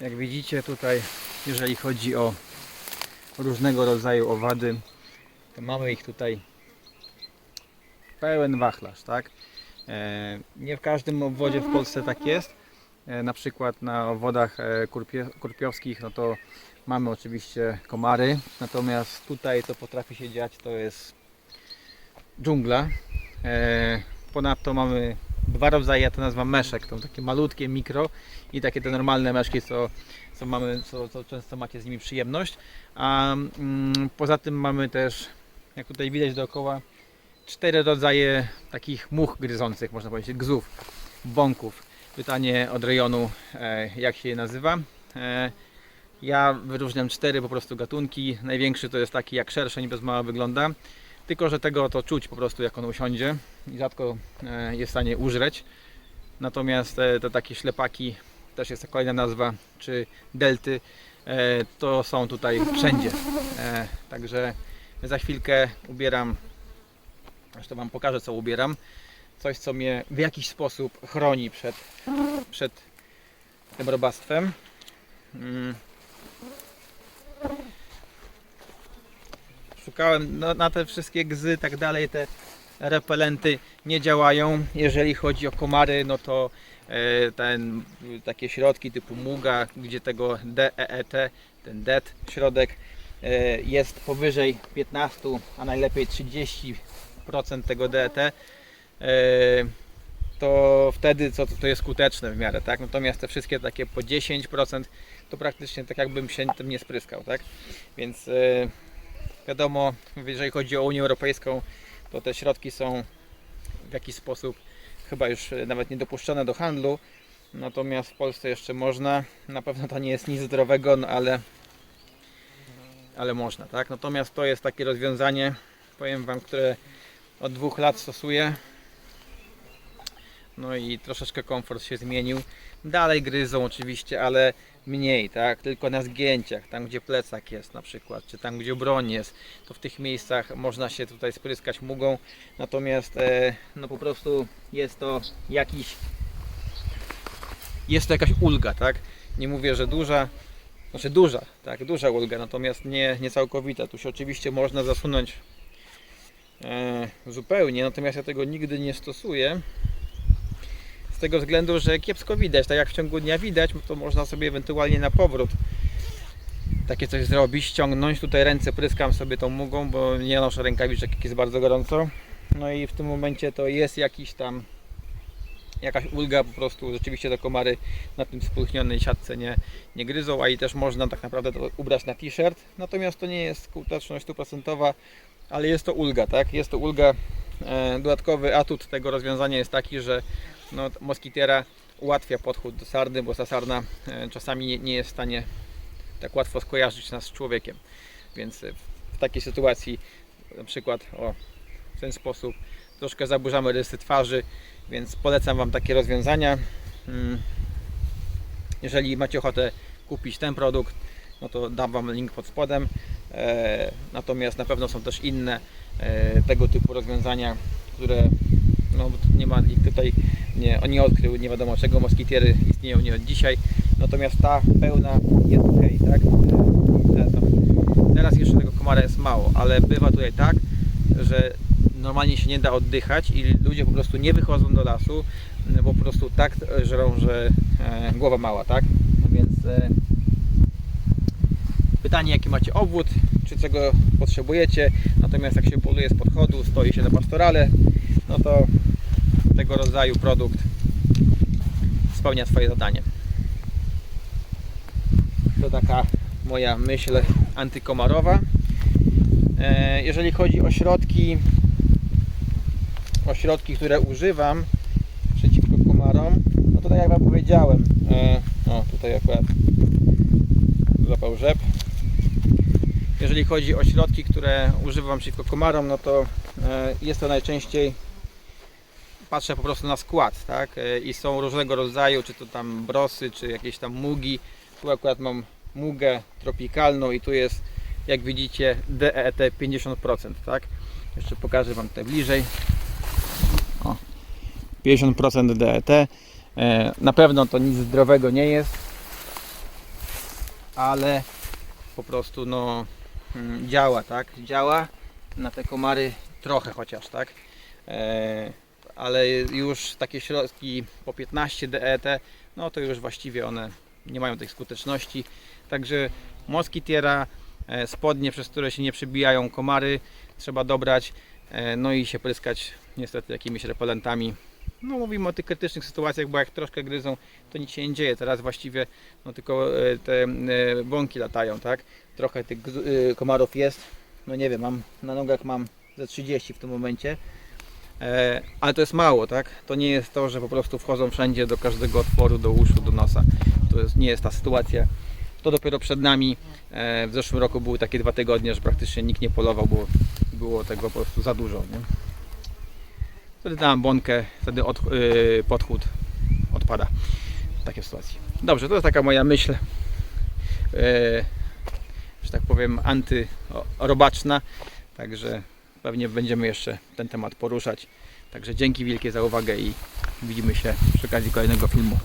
Jak widzicie tutaj, jeżeli chodzi o różnego rodzaju owady, to mamy ich tutaj pełen wachlarz, tak? E, Nie w każdym obwodzie w Polsce tak jest. E, Na przykład na owodach e, kurpiowskich, no to mamy oczywiście komary, natomiast tutaj to potrafi się dziać, to jest dżungla. Ponadto mamy dwa rodzaje, ja to nazywam meszek, to takie malutkie, mikro i takie te normalne meszki, co, co mamy, co, co często macie z nimi przyjemność. A mm, poza tym mamy też, jak tutaj widać dookoła, cztery rodzaje takich much gryzących, można powiedzieć, gzów, bąków. Pytanie od rejonu, e, jak się je nazywa. E, ja wyróżniam cztery po prostu gatunki. Największy to jest taki jak szerszeń, bez mała wygląda. Tylko, że tego to czuć po prostu jak on usiądzie i rzadko e, jest w stanie użreć. Natomiast e, te takie ślepaki, też jest kolejna nazwa, czy delty, e, to są tutaj wszędzie. E, Także za chwilkę ubieram, zresztą Wam pokażę co ubieram, coś co mnie w jakiś sposób chroni przed, przed tym robactwem. Szukałem no, na te wszystkie gzy, tak dalej, te repelenty nie działają. Jeżeli chodzi o komary, no to e, ten, takie środki typu muga, gdzie tego DEET, ten DET środek e, jest powyżej 15, a najlepiej 30% tego DET, e, to wtedy co, to jest skuteczne w miarę, tak? Natomiast te wszystkie takie po 10% to praktycznie tak jakbym się tym nie spryskał, tak? Więc wiadomo, jeżeli chodzi o Unię Europejską, to te środki są w jakiś sposób chyba już e, nawet niedopuszczone do handlu. Natomiast w Polsce jeszcze można. Na pewno to nie jest nic zdrowego, no ale, ale można, tak? Natomiast to jest takie rozwiązanie, powiem Wam, które od dwóch lat stosuję. No i troszeczkę komfort się zmienił. Dalej gryzą oczywiście, ale mniej, tak? Tylko na zgięciach, tam gdzie plecak jest na przykład, czy tam gdzie broń jest, to w tych miejscach można się tutaj spryskać mugą. Natomiast e, no po prostu jest to jakiś jest to jakaś ulga, tak? Nie mówię, że duża, znaczy duża, tak, duża ulga, natomiast nie, nie całkowita. Tu się oczywiście można zasunąć e, zupełnie, natomiast ja tego nigdy nie stosuję. Z tego względu, że kiepsko widać, tak jak w ciągu dnia widać, to można sobie ewentualnie na powrót takie coś zrobić, ściągnąć. Tutaj ręce pryskam sobie tą mugą, bo nie noszę rękawiczek, jak jest bardzo gorąco. No i w tym momencie to jest jakiś tam jakaś ulga po prostu, rzeczywiście te komary na tym spulchnionej siatce nie, nie gryzą, a i też można tak naprawdę to ubrać na t-shirt. Natomiast to nie jest skuteczność stuprocentowa, ale jest to ulga, tak? Jest to ulga. E, dodatkowy atut tego rozwiązania jest taki, że no, moskitiera ułatwia podchód do sarny, bo ta sarna e, czasami nie, jest w stanie tak łatwo skojarzyć nas z człowiekiem. Więc e, w takiej sytuacji na przykład o, w ten sposób troszkę zaburzamy rysy twarzy, więc polecam Wam takie rozwiązania. Mm. Jeżeli macie ochotę kupić ten produkt, no to dam Wam link pod spodem. E, natomiast na pewno są też inne tego typu rozwiązania, które no, nie ma ich tutaj, nie, on nie odkrył nie wiadomo czego, moskitiery istnieją nie od dzisiaj. Natomiast ta pełna jest ok, tak? E, Teraz jeszcze tego komara jest mało, ale bywa tutaj tak, że normalnie się nie da oddychać i ludzie po prostu nie wychodzą do lasu, no bo po prostu tak e, żerą, że e, głowa mała, tak? Więc e, pytanie jaki macie obwód, czy czego potrzebujecie, natomiast jak się poluje z podchodu, stoi się na pastorale, no to tego rodzaju produkt spełnia swoje zadanie. To taka moja myśl antykomarowa. E, Jeżeli chodzi o środki, o środki, które używam przeciwko komarom, no to tak jak Wam powiedziałem, e, o tutaj akurat złapał rzep. Jeżeli chodzi o środki, które używam przeciwko komarom, no to e, jest to najczęściej patrzę po prostu na skład, tak? E, I są różnego rodzaju, czy to tam brosy, czy jakieś tam mugi. Tu akurat mam mugę tropikalną i tu jest, jak widzicie, DET 50%, tak? Jeszcze pokażę Wam tutaj bliżej. O, 50% DET. E, Na pewno to nic zdrowego nie jest. ale po prostu no mm, działa, tak? Działa na te komary trochę chociaż, tak? Ale już takie środki po 15 DET, no to już właściwie one nie mają tej skuteczności. Także moskitiera, e, spodnie, przez które się nie przebijają komary, trzeba dobrać, e, no i się pryskać niestety jakimiś repelentami. No mówimy o tych krytycznych sytuacjach, bo jak troszkę gryzą, to nic się nie dzieje. Teraz właściwie no tylko e, te bąki latają, tak? Trochę tych komarów jest. No nie wiem, mam na nogach mam ze 30 w tym momencie. E, ale to jest mało, tak? To nie jest to, że po prostu wchodzą wszędzie do każdego otworu, do uszu, do nosa. To jest, nie jest ta sytuacja. To dopiero przed nami. E, w zeszłym roku były takie dwa tygodnie, że praktycznie nikt nie polował, bo było tego po prostu za dużo. Nie? Wtedy dałem bąkę, wtedy od, yy, podchód odpada. Takie sytuacje. Dobrze, to jest taka moja myśl, yy, że tak powiem, antyrobaczna. Także pewnie będziemy jeszcze ten temat poruszać. Także dzięki wielkie za uwagę i widzimy się przy okazji kolejnego filmu.